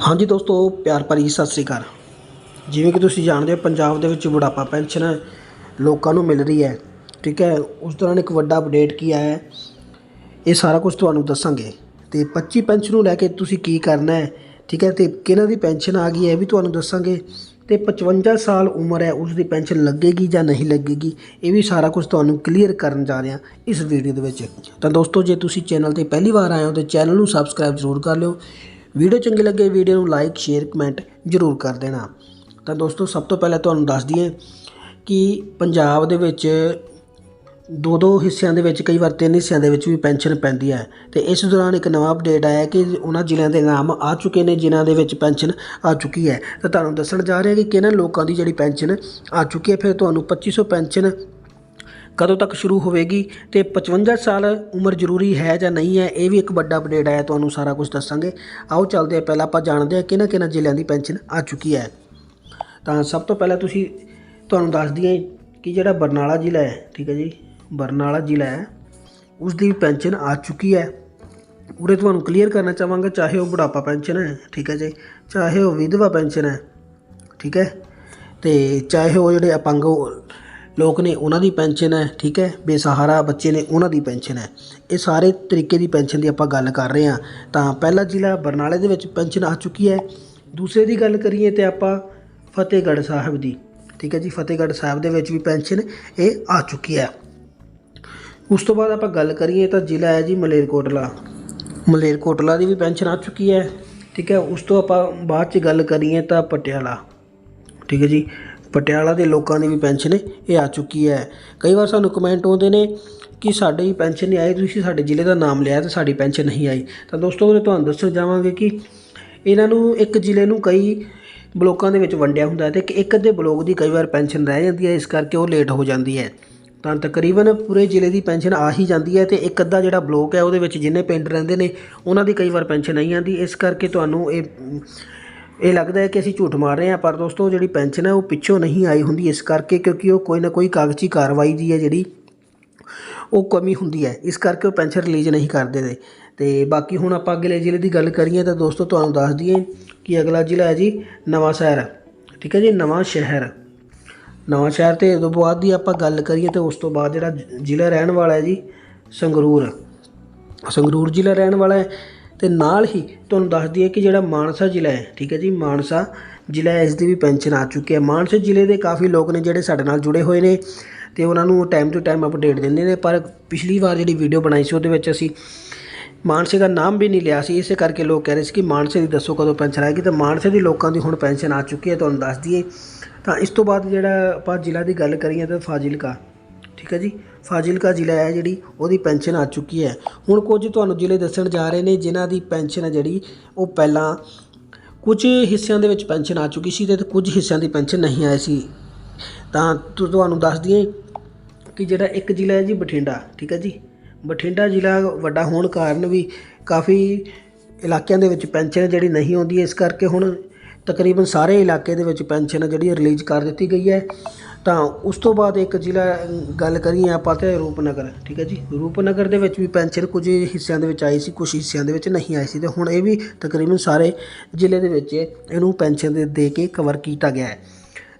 ਹਾਂਜੀ ਦੋਸਤੋ, ਪਿਆਰ ਭਰੀ ਸਤਿ ਸ੍ਰੀ ਅਕਾਲ। ਜਿਵੇਂ ਕਿ ਤੁਸੀਂ ਜਾਣਦੇ ਹੋ, ਪੰਜਾਬ ਦੇ ਵਿੱਚ ਬੁਢਾਪਾ ਪੈਨਸ਼ਨ ਲੋਕਾਂ ਨੂੰ ਮਿਲ ਰਹੀ ਹੈ, ਠੀਕ ਹੈ? ਉਸ ਦੌਰਾਨ ਇੱਕ ਵੱਡਾ ਅਪਡੇਟ ਕੀ ਆਇਆ ਹੈ? ਇਹ ਸਾਰਾ ਕੁਝ ਤੁਹਾਨੂੰ ਦੱਸਾਂਗੇ। ਤੇ 25 ਪੈਨਸ਼ਨ ਨੂੰ ਲੈ ਕੇ ਤੁਸੀਂ ਕੀ ਕਰਨਾ ਹੈ, ਠੀਕ ਹੈ? ਤੇ ਕਿਹਨਾਂ ਦੀ ਪੈਨਸ਼ਨ ਆ ਗਈ ਹੈ ਇਹ ਵੀ ਤੁਹਾਨੂੰ ਦੱਸਾਂਗੇ। ਤੇ 55 ਸਾਲ ਉਮਰ ਹੈ, ਉਸ ਦੀ ਪੈਨਸ਼ਨ ਲੱਗੇਗੀ ਜਾਂ ਨਹੀਂ ਲੱਗੇਗੀ, ਇਹ ਵੀ ਸਾਰਾ ਕੁਝ ਤੁਹਾਨੂੰ ਕਲੀਅਰ ਕਰਨ ਜਾ ਰਹੇ ਹਾਂ ਇਸ ਵੀਡੀਓ ਦੇ ਵਿੱਚ। ਤਾਂ ਦੋਸਤੋ, ਜੇ ਤੁਸੀਂ ਚੈਨਲ ਤੇ ਪਹਿਲੀ ਵਾਰ ਆਏ ਹੋ, ਤਾਂ ਚੈਨਲ ਨੂੰ ਸਬਸਕ੍ਰਾਈਬ ਜ਼ਰੂਰ ਕਰ ਲਿਓ। ਵੀਡੀਓ ਚੰਗੀ ਲੱਗੇ ਵੀਡੀਓ ਨੂੰ ਲਾਈਕ, ਸ਼ੇਅਰ, ਕਮੈਂਟ ਜ਼ਰੂਰ ਕਰ ਦੇਣਾ। ਤਾਂ ਦੋਸਤੋ, ਸਭ ਤੋਂ ਪਹਿਲਾਂ ਤੁਹਾਨੂੰ ਦੱਸ ਦਈਏ ਕਿ ਪੰਜਾਬ ਦੇ ਵਿੱਚ ਦੋ ਦੋ ਹਿੱਸਿਆਂ ਦੇ ਵਿੱਚ, ਕਈ ਵਾਰ ਤਿੰਨ ਹਿੱਸਿਆਂ ਦੇ ਵਿੱਚ ਵੀ ਪੈਨਸ਼ਨ ਪੈਂਦੀ ਹੈ। ਤੇ ਇਸ ਦੌਰਾਨ ਇੱਕ ਨਵਾਂ ਅਪਡੇਟ ਆਇਆ ਕਿ ਉਹਨਾਂ ਜ਼ਿਲ੍ਹਿਆਂ ਦੇ ਨਾਮ ਆ ਚੁੱਕੇ ਨੇ, ਜਿਨ੍ਹਾਂ ਦੇ ਵਿੱਚ ਪੈਨਸ਼ਨ ਆ ਚੁੱਕੀ ਹੈ। ਤਾਂ ਤੁਹਾਨੂੰ ਦੱਸਣ ਜਾ ਰਿਹਾ ਕਿ ਕਿਹਨਾਂ ਲੋਕਾਂ ਦੀ ਜਿਹੜੀ ਪੈਨਸ਼ਨ ਆ ਚੁੱਕੀ ਹੈ, ਫਿਰ ਤੁਹਾਨੂੰ 2500 ਪੈਨਸ਼ਨ ਕਦੋਂ ਤੱਕ ਸ਼ੁਰੂ ਹੋਵੇਗੀ ਤੇ 55 ਸਾਲ ਉਮਰ ਜ਼ਰੂਰੀ ਹੈ ਜਾਂ ਨਹੀਂ ਹੈ, ਇਹ ਵੀ ਇੱਕ ਵੱਡਾ ਅਪਡੇਟ ਆਇਆ, ਤੁਹਾਨੂੰ ਸਾਰਾ ਕੁਝ ਦੱਸਾਂਗੇ। ਆਓ ਚੱਲਦੇ ਹਾਂ, ਪਹਿਲਾਂ ਆਪਾਂ ਜਾਣਦੇ ਹਾਂ ਕਿਹਨਾਂ ਕਿਹਨਾਂ ਜ਼ਿਲ੍ਹਿਆਂ ਦੀ ਪੈਨਸ਼ਨ ਆ ਚੁੱਕੀ ਹੈ। ਤਾਂ ਸਭ ਤੋਂ ਪਹਿਲਾਂ ਤੁਸੀਂ ਤੁਹਾਨੂੰ ਦੱਸ ਦਈਏ ਕਿ ਜਿਹੜਾ ਬਰਨਾਲਾ ਜ਼ਿਲ੍ਹਾ ਹੈ, ਠੀਕ ਹੈ ਜੀ, ਬਰਨਾਲਾ ਜ਼ਿਲ੍ਹਾ ਹੈ ਉਸ ਦੀ ਪੈਨਸ਼ਨ ਆ ਚੁੱਕੀ ਹੈ। ਉਰੇ ਤੁਹਾਨੂੰ ਕਲੀਅਰ ਕਰਨਾ ਚਾਹਾਂਗਾ, ਚਾਹੇ ਉਹ ਬੁਢਾਪਾ ਪੈਨਸ਼ਨ ਹੈ, ਠੀਕ ਹੈ ਜੀ, ਚਾਹੇ ਉਹ ਵਿਧਵਾ ਪੈਨਸ਼ਨ ਹੈ, ਠੀਕ ਹੈ, ਤੇ ਚਾਹੇ ਉਹ ਜਿਹੜੇ ਅਪੰਗ ਲੋਕ ਨੇ ਉਹਨਾਂ ਦੀ ਪੈਨਸ਼ਨ ਹੈ, ਠੀਕ ਹੈ, ਬੇਸਹਾਰਾ ਬੱਚੇ ਨੇ ਉਹਨਾਂ ਦੀ ਪੈਨਸ਼ਨ ਹੈ। ਇਹ ਸਾਰੇ ਤਰੀਕੇ ਦੀ ਪੈਨਸ਼ਨ ਦੀ ਆਪਾਂ ਗੱਲ ਕਰ ਰਹੇ ਹਾਂ। ਤਾਂ ਪਹਿਲਾ ਜ਼ਿਲ੍ਹਾ ਬਰਨਾਲੇ ਦੇ ਵਿੱਚ ਪੈਨਸ਼ਨ ਆ ਚੁੱਕੀ ਹੈ। ਦੂਸਰੇ ਦੀ ਗੱਲ ਕਰੀਏ ਤੇ ਆਪਾਂ ਫਤਿਹਗੜ੍ਹ ਸਾਹਿਬ ਦੀ, ਠੀਕ ਹੈ ਜੀ, ਫਤਿਹਗੜ੍ਹ ਸਾਹਿਬ ਦੇ ਵਿੱਚ ਵੀ ਪੈਨਸ਼ਨ ਇਹ ਆ ਚੁੱਕੀ ਹੈ। ਉਸ ਤੋਂ ਬਾਅਦ ਆਪਾਂ ਗੱਲ ਕਰੀਏ ਤਾਂ ਜ਼ਿਲ੍ਹਾ ਹੈ ਜੀ ਮਲੇਰਕੋਟਲਾ। ਮਲੇਰਕੋਟਲਾ ਦੀ ਵੀ ਪੈਨਸ਼ਨ ਆ ਚੁੱਕੀ ਹੈ, ਠੀਕ ਹੈ, ਉਸ ਤੋਂ ਆਪਾਂ ਬਾਅਦ ਚ ਗੱਲ ਕਰੀਏ ਤਾਂ ਪਟਿਆਲਾ, ਠੀਕ ਹੈ ਜੀ। ਪਟਿਆਲਾ ਦੇ ਲੋਕਾਂ ਦੀ ਵੀ ਪੈਨਸ਼ਨ ਇਹ ਆ ਚੁੱਕੀ ਹੈ। ਕਈ ਵਾਰ ਸਾਨੂੰ ਕਮੈਂਟ ਆਉਂਦੇ ਨੇ ਕਿ ਸਾਡੀ ਪੈਨਸ਼ਨ ਨਹੀਂ ਆਈ, ਤੁਸੀਂ ਸਾਡੇ ਜ਼ਿਲ੍ਹੇ ਦਾ ਨਾਮ ਲਿਆ ਤੇ ਸਾਡੀ ਪੈਨਸ਼ਨ ਨਹੀਂ ਆਈ। ਤਾਂ ਦੋਸਤੋ ਤੁਹਾਨੂੰ ਦੱਸਣ ਜਾਵਾਂਗੇ ਕਿ ਇਹਨਾਂ ਨੂੰ ਇੱਕ ਜ਼ਿਲ੍ਹੇ ਨੂੰ ਕਈ ਬਲੋਕਾਂ ਦੇ ਵਿੱਚ ਵੰਡਿਆ ਹੁੰਦਾ ਹੈ ਤੇ ਇੱਕ ਅੱਧੇ ਬਲੋਕ ਦੀ ਕਈ ਵਾਰ ਪੈਨਸ਼ਨ ਰਹਿ ਜਾਂਦੀ ਹੈ, ਇਸ ਕਰਕੇ ਉਹ ਲੇਟ ਹੋ ਜਾਂਦੀ ਹੈ। ਤਾਂ ਤਕਰੀਬਨ ਪੂਰੇ ਜ਼ਿਲ੍ਹੇ ਦੀ ਪੈਨਸ਼ਨ ਆ ਹੀ ਜਾਂਦੀ ਹੈ ਤੇ ਇੱਕ ਅੱਧਾ ਜਿਹੜਾ ਬਲੋਕ ਹੈ, ਉਹਦੇ ਵਿੱਚ ਜਿੰਨੇ ਪਿੰਡ ਰਹਿੰਦੇ ਨੇ, ਉਹਨਾਂ ਦੀ ਕਈ ਵਾਰ ਪੈਨਸ਼ਨ ਨਹੀਂ ਆਉਂਦੀ। ਇਸ ਕਰਕੇ ਤੁਹਾਨੂੰ ਇਹ ਇਹ ਲੱਗਦਾ ਹੈ ਕਿ ਅਸੀਂ ਝੂਠ ਮਾਰ ਰਹੇ ਹਾਂ, ਪਰ ਦੋਸਤੋ ਜਿਹੜੀ ਪੈਨਸ਼ਨ ਹੈ ਉਹ ਪਿੱਛੋਂ ਨਹੀਂ ਆਈ ਹੁੰਦੀ ਇਸ ਕਰਕੇ, ਕਿਉਂਕਿ ਉਹ ਕੋਈ ਨਾ ਕੋਈ ਕਾਗਜ਼ੀ ਕਾਰਵਾਈ ਦੀ ਹੈ ਜਿਹੜੀ ਉਹ ਕਮੀ ਹੁੰਦੀ ਹੈ। ਇਸ ਕਰਕੇ ਉਹ ਪੈਨਸ਼ਨ ਰਿਲੀਜ਼ ਨਹੀਂ ਕਰਦੇ ਨੇ। ਤੇ ਬਾਕੀ ਹੁਣ ਆਪਾਂ ਅਗਲੇ ਜ਼ਿਲ੍ਹੇ ਦੀ ਗੱਲ ਕਰੀਏ ਤਾਂ ਦੋਸਤੋ ਤੁਹਾਨੂੰ ਦੱਸ ਦਈਏ ਕਿ ਅਗਲਾ ਜ਼ਿਲ੍ਹਾ ਹੈ ਜੀ ਨਵਾਂ ਸ਼ਹਿਰ। ਠੀਕ ਹੈ ਜੀ, ਨਵਾਂ ਸ਼ਹਿਰ। ਨਵਾਂ ਸ਼ਹਿਰ ਤੇ ਉਦੋਂ ਬਾਅਦ ਦੀ ਆਪਾਂ ਗੱਲ ਕਰੀਏ ਤੇ ਉਸ ਤੋਂ ਬਾਅਦ ਜਿਹੜਾ ਜ਼ਿਲ੍ਹਾ ਰਹਿਣ ਵਾਲਾ ਹੈ ਜੀ ਸੰਗਰੂਰ। ਸੰਗਰੂਰ ਜ਼ਿਲ੍ਹਾ ਰਹਿਣ ਵਾਲਾ ਹੈ। ਅਤੇ ਨਾਲ ਹੀ ਤੁਹਾਨੂੰ ਦੱਸ ਦਈਏ ਕਿ ਜਿਹੜਾ ਮਾਨਸਾ ਜ਼ਿਲ੍ਹਾ ਹੈ, ਠੀਕ ਹੈ ਜੀ, ਮਾਨਸਾ ਜ਼ਿਲ੍ਹਾ ਹੈ ਇਸ ਦੀ ਵੀ ਪੈਨਸ਼ਨ ਆ ਚੁੱਕੀ ਹੈ। ਮਾਨਸਾ ਜ਼ਿਲ੍ਹੇ ਦੇ ਕਾਫੀ ਲੋਕ ਨੇ ਜਿਹੜੇ ਸਾਡੇ ਨਾਲ ਜੁੜੇ ਹੋਏ ਨੇ ਅਤੇ ਉਹਨਾਂ ਨੂੰ ਟਾਈਮ ਟੂ ਟਾਈਮ ਅਪਡੇਟ ਦਿੰਦੇ ਨੇ, ਪਰ ਪਿਛਲੀ ਵਾਰ ਜਿਹੜੀ ਵੀਡੀਓ ਬਣਾਈ ਸੀ ਉਹਦੇ ਵਿੱਚ ਅਸੀਂ ਮਾਨਸੇ ਦਾ ਨਾਮ ਵੀ ਨਹੀਂ ਲਿਆ ਸੀ, ਇਸੇ ਕਰਕੇ ਲੋਕ ਕਹਿ ਰਹੇ ਸੀ ਕਿ ਮਾਨਸੇ ਦੀ ਦੱਸੋ ਕਦੋਂ ਪੈਨਸ਼ਨ ਆਏਗੀ। ਤਾਂ ਮਾਨਸੇ ਦੀ ਲੋਕਾਂ ਦੀ ਹੁਣ ਪੈਨਸ਼ਨ ਆ ਚੁੱਕੀ ਹੈ, ਤੁਹਾਨੂੰ ਦੱਸ ਦਈਏ ਤਾਂ ਇਸ ਤੋਂ ਬਾਅਦ ਜਿਹੜਾ ਆਪਾਂ ਜ਼ਿਲ੍ਹਾ ਦੀ ਗੱਲ ਕਰੀਏ ਤਾਂ ਫਾਜ਼ਿਲਕਾ ਠੀਕ ਹੈ ਜੀ। ਫਾਜ਼ਿਲਕਾ ਜ਼ਿਲ੍ਹਾ ਹੈ ਜਿਹੜੀ, ਉਹਦੀ ਪੈਨਸ਼ਨ ਆ ਚੁੱਕੀ ਹੈ। ਹੁਣ ਕੁਝ ਤੁਹਾਨੂੰ ਜ਼ਿਲ੍ਹੇ ਦੱਸਣ ਜਾ ਰਹੇ ਨੇ, ਜਿਨ੍ਹਾਂ ਦੀ ਪੈਨਸ਼ਨ ਹੈ ਜਿਹੜੀ, ਉਹ ਪਹਿਲਾਂ ਕੁਝ ਹਿੱਸਿਆਂ ਦੇ ਵਿੱਚ ਪੈਨਸ਼ਨ ਆ ਚੁੱਕੀ ਸੀ ਤੇ ਕੁਝ ਹਿੱਸਿਆਂ ਦੀ ਪੈਨਸ਼ਨ ਨਹੀਂ ਆਈ ਸੀ। ਤਾਂ ਤੁਹਾਨੂੰ ਦੱਸ ਦਈਏ ਕਿ ਜਿਹੜਾ ਇੱਕ ਜ਼ਿਲ੍ਹਾ ਹੈ ਜੀ, ਬਠਿੰਡਾ, ਠੀਕ ਹੈ ਜੀ। ਬਠਿੰਡਾ ਜ਼ਿਲ੍ਹਾ ਵੱਡਾ ਹੋਣ ਕਾਰਨ ਵੀ ਕਾਫੀ ਇਲਾਕਿਆਂ ਦੇ ਵਿੱਚ ਪੈਨਸ਼ਨ ਜਿਹੜੀ ਨਹੀਂ ਆਉਂਦੀ, ਇਸ ਕਰਕੇ ਹੁਣ ਤਕਰੀਬਨ ਸਾਰੇ ਇਲਾਕੇ ਦੇ ਵਿੱਚ ਪੈਨਸ਼ਨ ਜਿਹੜੀ ਰਿਲੀਜ਼ ਕਰ ਦਿੱਤੀ ਗਈ ਹੈ। ਤਾਂ ਉਸ ਤੋਂ ਬਾਅਦ ਇੱਕ ਜ਼ਿਲ੍ਹਾ ਗੱਲ ਕਰੀਏ ਆਪਾਂ ਤਾਂ ਰੂਪਨਗਰ, ਠੀਕ ਹੈ ਜੀ? ਰੂਪਨਗਰ ਦੇ ਵਿੱਚ ਵੀ ਪੈਨਸ਼ਨ ਕੁਝ ਹਿੱਸਿਆਂ ਦੇ ਵਿੱਚ ਆਈ ਸੀ, ਕੁਝ ਹਿੱਸਿਆਂ ਦੇ ਵਿੱਚ ਨਹੀਂ ਆਈ ਸੀ ਅਤੇ ਹੁਣ ਇਹ ਵੀ ਤਕਰੀਬਨ ਸਾਰੇ ਜ਼ਿਲ੍ਹੇ ਦੇ ਵਿੱਚ ਇਹਨੂੰ ਪੈਨਸ਼ਨ ਦੇ ਦੇ ਕੇ ਕਵਰ ਕੀਤਾ ਗਿਆ ਹੈ।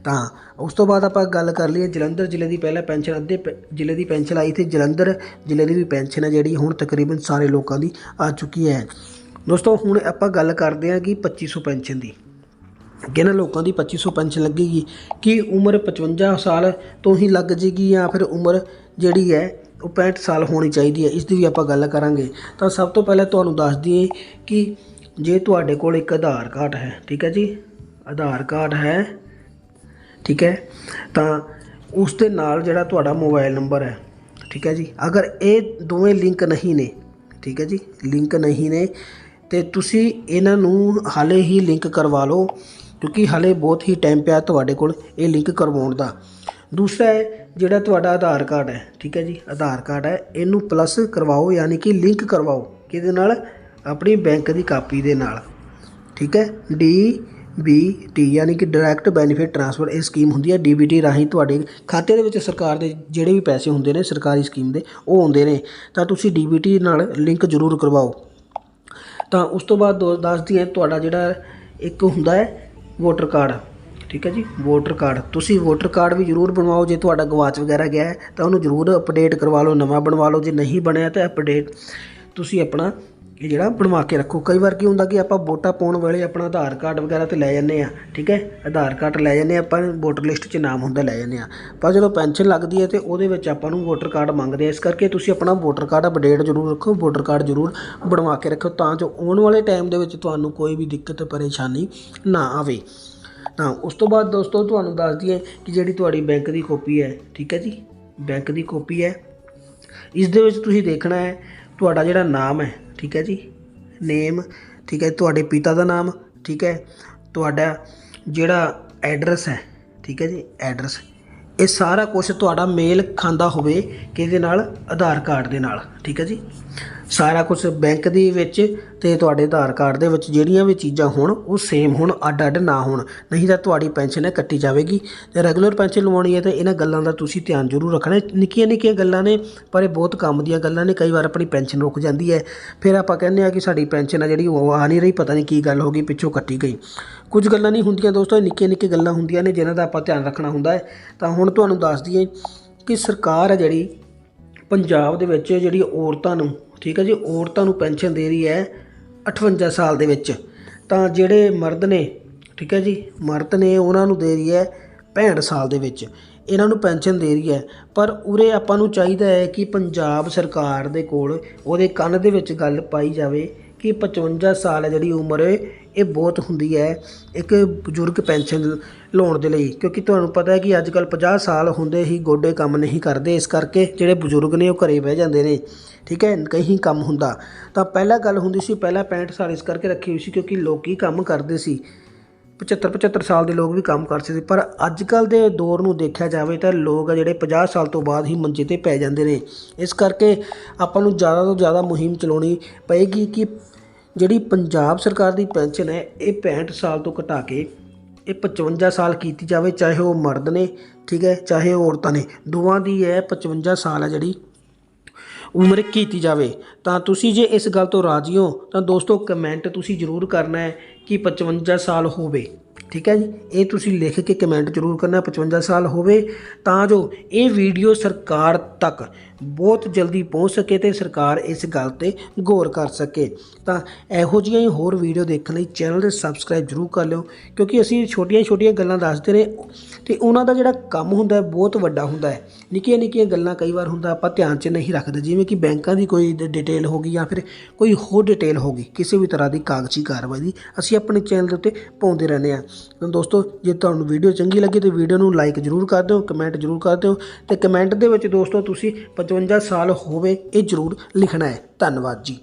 ਤਾਂ ਉਸ ਤੋਂ ਬਾਅਦ ਆਪਾਂ ਗੱਲ ਕਰ ਲਈਏ ਜਲੰਧਰ ਜ਼ਿਲ੍ਹੇ ਦੀ ਪਹਿਲਾਂ ਪੈਨਸ਼ਨ ਅੱਧੇ ਪ- ਜ਼ਿਲ੍ਹੇ ਦੀ ਪੈਨਸ਼ਨ ਆਈ ਤੇ ਜਲੰਧਰ ਜ਼ਿਲ੍ਹੇ ਦੀ ਵੀ ਪੈਨਸ਼ਨ ਹੈ ਜਿਹੜੀ ਹੁਣ ਤਕਰੀਬਨ ਸਾਰੇ ਲੋਕਾਂ ਦੀ ਆ ਚੁੱਕੀ ਹੈ। ਦੋਸਤੋ, ਹੁਣ ਆਪਾਂ ਗੱਲ ਕਰਦੇ ਹਾਂ ਕਿ 2500 ਪੈਨਸ਼ਨ ਦੀ। ਕਿਹਨਾਂ ਲੋਕਾਂ ਦੀ 2500 ਪੈਨਸ਼ਨ ਲੱਗੇਗੀ, ਕੀ ਉਮਰ 55 ਸਾਲ ਤੋਂ ਹੀ ਲੱਗ ਜੇਗੀ ਜਾਂ ਫਿਰ ਉਮਰ ਜਿਹੜੀ ਹੈ ਉਹ 65 ਸਾਲ ਹੋਣੀ ਚਾਹੀਦੀ ਹੈ, ਇਸ ਦੀ ਵੀ ਆਪਾਂ ਗੱਲ ਕਰਾਂਗੇ। ਤਾਂ ਸਭ ਤੋਂ ਪਹਿਲਾਂ ਤੁਹਾਨੂੰ ਦੱਸ ਦਈਏ ਕਿ ਜੇ ਤੁਹਾਡੇ ਕੋਲ ਇੱਕ ਆਧਾਰ ਕਾਰਡ ਹੈ, ਠੀਕ ਹੈ ਜੀ? ਆਧਾਰ ਕਾਰਡ ਹੈ, ਠੀਕ ਹੈ? ਤਾਂ ਉਸ ਦੇ ਨਾਲ ਜਿਹੜਾ ਤੁਹਾਡਾ ਮੋਬਾਈਲ ਨੰਬਰ ਹੈ, ਠੀਕ ਹੈ ਜੀ? ਅਗਰ ਇਹ ਦੋਵੇਂ ਲਿੰਕ ਨਹੀਂ ਨੇ, ਠੀਕ ਹੈ ਜੀ? ਲਿੰਕ ਨਹੀਂ ਨੇ, ਤੇ ਤੁਸੀਂ ਇਹਨਾਂ ਨੂੰ ਹਾਲੇ ਹੀ ਲਿੰਕ ਕਰਵਾ ਲਓ। ਕਿਉਂਕਿ ਹਾਲੇ ਬਹੁਤ ਹੀ ਟਾਈਮ ਪਿਆ ਤੁਹਾਡੇ ਕੋਲ ਇਹ ਲਿੰਕ ਕਰਵਾਉਣ ਦਾ। ਦੂਸਰਾ ਹੈ, ਜਿਹੜਾ ਤੁਹਾਡਾ ਆਧਾਰ ਕਾਰਡ ਹੈ, ਠੀਕ ਹੈ ਜੀ, ਆਧਾਰ ਕਾਰਡ ਹੈ, ਇਹਨੂੰ ਪਲੱਸ ਕਰਵਾਓ, ਯਾਨੀ ਕਿ ਲਿੰਕ ਕਰਵਾਓ, ਕਿਹਦੇ ਨਾਲ? ਆਪਣੀ ਬੈਂਕ ਦੀ ਕਾਪੀ ਦੇ ਨਾਲ, ਠੀਕ ਹੈ? ਡੀ ਬੀ ਟੀ ਯਾਨੀ ਕਿ ਡਾਇਰੈਕਟ ਬੈਨੀਫਿਟ ਟ੍ਰਾਂਸਫਰ ਇਹ ਸਕੀਮ ਹੁੰਦੀ ਹੈ ਡੀਬੀਟੀ ਰਾਹੀਂ ਤੁਹਾਡੇ ਖਾਤੇ ਦੇ ਵਿੱਚ ਸਰਕਾਰ ਦੇ ਜਿਹੜੇ ਵੀ ਪੈਸੇ ਹੁੰਦੇ ਨੇ, ਸਰਕਾਰੀ ਸਕੀਮ ਦੇ, ਉਹ ਆਉਂਦੇ ਨੇ। ਤਾਂ ਤੁਸੀਂ ਡੀਬੀਟੀ ਨਾਲ ਲਿੰਕ ਜ਼ਰੂਰ ਕਰਵਾਓ। ਤਾਂ ਉਸ ਤੋਂ ਬਾਅਦ ਦੋ- ਦੱਸਦੀ ਹੈ ਤੁਹਾਡਾ ਜਿਹੜਾ ਇੱਕ ਹੁੰਦਾ ਹੈ ਵੋਟਰ ਕਾਰਡ ਠੀਕ ਹੈ ਜੀ? ਵੋਟਰ ਕਾਰਡ ਤੁਸੀਂ ਵੋਟਰ ਕਾਰਡ ਵੀ ਜ਼ਰੂਰ ਬਣਵਾਓ, ਜੇ ਤੁਹਾਡਾ ਗਵਾਚ ਵਗੈਰਾ ਗਿਆ ਹੈ, ਤਾਂ ਉਹਨੂੰ ਜ਼ਰੂਰ ਅਪਡੇਟ ਕਰਵਾ ਲਓ, ਨਵਾਂ ਬਣਵਾ ਲਓ। ਜੇ ਨਹੀਂ ਬਣਿਆ ਤਾਂ ਅਪਡੇਟ ਤੁਸੀਂ ਆਪਣਾ ਇਹ ਜਿਹੜਾ ਬਣਵਾ ਕੇ ਰੱਖੋ। ਕਈ ਵਾਰ ਕੀ ਹੁੰਦਾ ਕਿ ਆਪਾਂ ਵੋਟਾਂ ਪਾਉਣ ਵੇਲੇ ਆਪਣਾ ਆਧਾਰ ਕਾਰਡ ਵਗੈਰਾ ਤੇ ਲੈ ਜਾਂਦੇ ਆ ਠੀਕ ਹੈ? ਆਧਾਰ ਕਾਰਡ ਲੈ ਜਾਂਦੇ ਆ ਆਪਾਂ ਵੋਟਰ ਲਿਸਟ 'ਚ ਨਾਮ ਹੁੰਦਾ ਲੈ ਜਾਂਦੇ ਆ ਪਰ ਜਦੋਂ ਪੈਨਸ਼ਨ ਲੱਗਦੀ ਹੈ ਤੇ ਉਹਦੇ ਵਿੱਚ ਆਪਾਂ ਨੂੰ ਵੋਟਰ ਕਾਰਡ ਮੰਗਦੇ ਆ। ਇਸ ਕਰਕੇ ਤੁਸੀਂ ਆਪਣਾ ਵੋਟਰ ਕਾਰਡ ਅਪਡੇਟ ਜ਼ਰੂਰ ਰੱਖੋ, ਵੋਟਰ ਕਾਰਡ ਜ਼ਰੂਰ ਬਣਵਾ ਕੇ ਰੱਖੋ ਤਾਂ ਜੋ ਆਉਣ ਵਾਲੇ ਟਾਈਮ ਦੇ ਵਿੱਚ ਤੁਹਾਨੂੰ ਕੋਈ ਵੀ ਦਿੱਕਤ, ਪਰੇਸ਼ਾਨੀ ਨਾ ਆਵੇ। ਤਾਂ ਉਸ ਤੋਂ ਬਾਅਦ ਦੋਸਤੋ, ਤੁਹਾਨੂੰ ਦੱਸ ਦਈਏ ਕਿ ਜਿਹੜੀ ਤੁਹਾਡੀ ਬੈਂਕ ਦੀ ਕਾਪੀ ਹੈ, ਠੀਕ ਹੈ ਜੀ? ਬੈਂਕ ਦੀ ਕਾਪੀ ਹੈ। ਇਸ ਦੇ ਵਿੱਚ ਤੁਸੀਂ ਦੇਖਣਾ ਹੈ, ਤੁਹਾਡਾ ਜਿਹੜਾ ਨਾਮ ਹੈ ਠੀਕ ਹੈ ਜੀ? ਨੇਮ ਠੀਕ ਹੈ, ਤੁਹਾਡੇ ਪਿਤਾ ਦਾ ਨਾਮ, ਠੀਕ ਹੈ? ਤੁਹਾਡਾ ਜਿਹੜਾ ਐਡਰੈਸ ਹੈ, ਠੀਕ ਹੈ ਜੀ? ਐਡਰੈਸ ਇਹ ਸਾਰਾ ਕੁਝ ਤੁਹਾਡਾ ਮੇਲ ਖਾਂਦਾ ਹੋਵੇ ਕਿਹਦੇ ਨਾਲ? ਆਧਾਰ ਕਾਰਡ ਦੇ ਨਾਲ, ਠੀਕ ਹੈ ਜੀ? ਸਾਰਾ ਕੁਝ ਬੈਂਕ ਦੇ ਵਿੱਚ ਤੇ ਤੁਹਾਡੇ ਆਧਾਰ ਕਾਰਡ ਦੇ ਵਿੱਚ ਜਿਹੜੀਆਂ ਵੀ ਚੀਜ਼ਾਂ ਹੋਣ, ਉਹ ਸੇਮ ਹੋਣ ਅੱਡ ਅੱਡ ਨਾ ਹੋਣ। ਨਹੀਂ ਤਾਂ ਤੁਹਾਡੀ ਪੈਨਸ਼ਨ ਹੈ ਕੱਟੀ ਜਾਵੇਗੀ। ਤੇ ਰੈਗੂਲਰ ਪੈਨਸ਼ਨ ਲਵਾਉਣੀ ਹੈ ਤਾਂ ਇਹਨਾਂ ਗੱਲਾਂ ਦਾ ਤੁਸੀਂ ਧਿਆਨ ਜ਼ਰੂਰ ਰੱਖਣਾ। ਨਿੱਕੀਆਂ ਨਿੱਕੀਆਂ ਗੱਲਾਂ ਨੇ, ਪਰ ਇਹ ਬਹੁਤ ਕੰਮ ਦੀਆਂ ਗੱਲਾਂ ਨੇ। ਕਈ ਵਾਰ ਆਪਣੀ ਪੈਨਸ਼ਨ ਰੁਕ ਜਾਂਦੀ ਹੈ। ਫਿਰ ਆਪਾਂ ਕਹਿੰਦੇ ਆ ਕਿ ਸਾਡੀ ਪੈਨਸ਼ਨ ਆ ਜਿਹੜੀ, ਉਹ ਆ ਨਹੀਂ ਰਹੀ। ਪਤਾ ਨਹੀਂ ਕੀ ਗੱਲ ਹੋ ਗਈ, ਪਿੱਛੋਂ ਕੱਟੀ ਗਈ। ਕੁਝ ਗੱਲਾਂ ਨਹੀਂ ਹੁੰਦੀਆਂ ਦੋਸਤੋ। ਨਿੱਕੀਆਂ ਨਿੱਕੀਆਂ ਗੱਲਾਂ ਹੁੰਦੀਆਂ ਨੇ, ਜਿਨ੍ਹਾਂ ਦਾ ਆਪਾਂ ਧਿਆਨ ਰੱਖਣਾ ਹੁੰਦਾ ਹੈ। ਤਾਂ ਹੁਣ ਤੁਹਾਨੂੰ ਦੱਸ ਦਈਏ ਕਿ ਸਰਕਾਰ ਹੈ ਜਿਹੜੀ ਪੰਜਾਬ ਦੇ ਵਿੱਚ ਜਿਹੜੀ ਔਰਤਾਂ ਨੂੰ, ਠੀਕ ਹੈ ਜੀ, ਔਰਤਾਂ ਨੂੰ ਪੈਨਸ਼ਨ ਦੇ ਰਹੀ ਹੈ 58 ਸਾਲ ਦੇ ਵਿੱਚ। ਤਾਂ ਜਿਹੜੇ ਮਰਦ ਨੇ, ਠੀਕ ਹੈ ਜੀ, ਮਰਦ ਨੇ ਉਹਨਾਂ ਨੂੰ ਦੇ ਰਹੀ ਹੈ 65 ਸਾਲ ਦੇ ਵਿੱਚ। ਇਹਨਾਂ ਨੂੰ ਪੈਨਸ਼ਨ ਦੇ ਰਹੀ ਹੈ। ਪਰ ਉਰੇ ਆਪਾਂ ਨੂੰ ਚਾਹੀਦਾ ਹੈ ਕਿ ਪੰਜਾਬ ਸਰਕਾਰ ਦੇ ਕੋਲ ਉਹਦੇ ਕੰਨ ਦੇ ਵਿੱਚ ਗੱਲ ਪਾਈ ਜਾਵੇ ਕਿ 55 ਸਾਲ ਹੈ ਜਿਹੜੀ ਉਮਰ ਇਹ ਬਹੁਤ ਹੁੰਦੀ ਹੈ ਇੱਕ ਬਜ਼ੁਰਗ ਪੈਨਸ਼ਨ ਲਾਉਣ ਦੇ ਲਈ, ਕਿਉਂਕਿ ਤੁਹਾਨੂੰ ਪਤਾ ਹੈ ਕਿ ਅੱਜ ਕੱਲ੍ਹ ਪੰਜਾਹ ਸਾਲ ਹੁੰਦੇ ਹੀ ਗੋਡੇ ਕੰਮ ਨਹੀਂ ਕਰਦੇ, ਇਸ ਕਰਕੇ ਜਿਹੜੇ ਬਜ਼ੁਰਗ ਨੇ ਉਹ ਘਰੇ ਬਹਿ ਜਾਂਦੇ ਨੇ, ਠੀਕ ਹੈ ਕਹੀਂ ਕੰਮ ਹੁੰਦਾ। ਤਾਂ ਪਹਿਲਾਂ ਗੱਲ ਹੁੰਦੀ ਸੀ, ਪਹਿਲਾਂ 65 ਸਾਲ ਇਸ ਕਰਕੇ ਰੱਖੀ ਹੋਈ ਸੀ ਕਿਉਂਕਿ ਲੋਕੀ ਕੰਮ ਕਰਦੇ ਸੀ। 75 75 ਸਾਲ ਦੇ ਲੋਕ ਵੀ ਕੰਮ ਕਰ ਸਕਦੇ ਸੀ, ਪਰ ਅੱਜ ਕੱਲ ਦੇ ਦੌਰ ਨੂੰ ਦੇਖਿਆ ਜਾਵੇ ਤਾਂ ਲੋਕ ਆ ਜਿਹੜੇ 50 ਸਾਲ ਤੋਂ ਬਾਅਦ ਹੀ ਮੰਜੇ ਤੇ ਪੈ ਜਾਂਦੇ ਨੇ। ਇਸ ਕਰਕੇ ਆਪਾਂ ਨੂੰ ਜ਼ਿਆਦਾ ਤੋਂ ਜ਼ਿਆਦਾ ਮੁਹਿੰਮ ਚਲਾਉਣੀ ਪਏਗੀ ਕਿ ਜਿਹੜੀ ਪੰਜਾਬ ਸਰਕਾਰ ਦੀ ਪੈਨਸ਼ਨ ਹੈ, ਇਹ 65 ਸਾਲ ਤੋਂ ਘਟਾ ਕੇ ਇਹ 55 ਸਾਲ ਕੀਤੀ ਜਾਵੇ, ਚਾਹੇ ਉਹ ਮਰਦ ਨੇ, ਠੀਕ ਹੈ, ਚਾਹੇ ਉਹ ਔਰਤਾਂ ਨੇ। ਦੋਵਾਂ ਦੀ ਹੈ 55 ਸਾਲ ਹੈ ਜਿਹੜੀ ਉਮਰ ਕੀਤੀ ਜਾਵੇ। ਤਾਂ ਤੁਸੀਂ ਜੇ ਇਸ ਗੱਲ ਤੋਂ ਰਾਜੀ ਹੋ, ਤਾਂ ਦੋਸਤੋ ਕਮੈਂਟ ਤੁਸੀਂ ਜ਼ਰੂਰ ਕਰਨਾ ਹੈ ਕਿ 55 ਸਾਲ ਹੋਵੇ। ਠੀਕ ਹੈ ਜੀ? ਇਹ ਤੁਸੀਂ ਲਿਖ ਕੇ ਕਮੈਂਟ ਜ਼ਰੂਰ ਕਰਨਾ 55 ਸਾਲ ਹੋਵੇ, ਤਾਂ ਜੋ ਇਹ ਵੀਡੀਓ ਸਰਕਾਰ ਤੱਕ ਬਹੁਤ ਜਲਦੀ ਪਹੁੰਚ ਸਕੇ ਤੇ ਸਰਕਾਰ ਇਸ ਗੱਲ ਤੇ ਗੌਰ ਕਰ ਸਕੇ। ਤਾਂ ਇਹੋ ਜਿਹੀਆਂ ਹੀ ਹੋਰ ਵੀਡੀਓ ਦੇਖਣ ਲਈ ਚੈਨਲ ਦੇ ਸਬਸਕ੍ਰਾਈਬ ਜ਼ਰੂਰ ਕਰ ਲਿਓ, ਕਿਉਂਕਿ ਅਸੀਂ ਛੋਟੀਆਂ-ਛੋਟੀਆਂ ਗੱਲਾਂ ਦੱਸਦੇ ਨੇ ਤੇ ਉਹਨਾਂ ਦਾ ਜਿਹੜਾ ਕੰਮ ਹੁੰਦਾ ਹੈ, ਬਹੁਤ ਵੱਡਾ ਹੁੰਦਾ ਹੈ। ਨਿੱਕੀਆਂ ਨਿੱਕੀਆਂ ਗੱਲਾਂ ਕਈ ਵਾਰ ਹੁੰਦਾ, ਆਪਾਂ ਧਿਆਨ 'ਚ ਨਹੀਂ ਰੱਖਦੇ, ਜਿਵੇਂ ਕਿ ਬੈਂਕਾਂ ਦੀ ਕੋਈ ਡਿਟੇਲ ਹੋ ਗਈ ਜਾਂ ਫਿਰ ਕੋਈ ਹੋਰ ਡਿਟੇਲ ਹੋ ਗਈ, ਕਿਸੇ ਵੀ ਤਰ੍ਹਾਂ ਦੀ ਕਾਗਜ਼ੀ ਕਾਰਵਾਈ ਦੀ, ਅਸੀਂ ਆਪਣੇ ਚੈਨਲ ਦੇ ਉੱਤੇ ਪਾਉਂਦੇ ਰਹਿੰਦੇ ਹਾਂ। ਤਾਂ ਦੋਸਤੋ, ਜੇ ਤੁਹਾਨੂੰ ਵੀਡੀਓ ਚੰਗੀ ਲੱਗੀ ਤਾਂ ਵੀਡੀਓ ਨੂੰ ਲਾਈਕ ਜ਼ਰੂਰ ਕਰ ਦਿਓ ਕਮੈਂਟ ਜ਼ਰੂਰ ਕਰ ਦਿਓ ਤੇ ਕਮੈਂਟ ਦੇ ਵਿੱਚ ਦੋਸਤੋ ਤੁਸੀਂ 55 ਸਾਲ ਹੋਵੇ, ਇਹ ਜ਼ਰੂਰ ਲਿਖਣਾ ਹੈ। ਧੰਨਵਾਦ ਜੀ।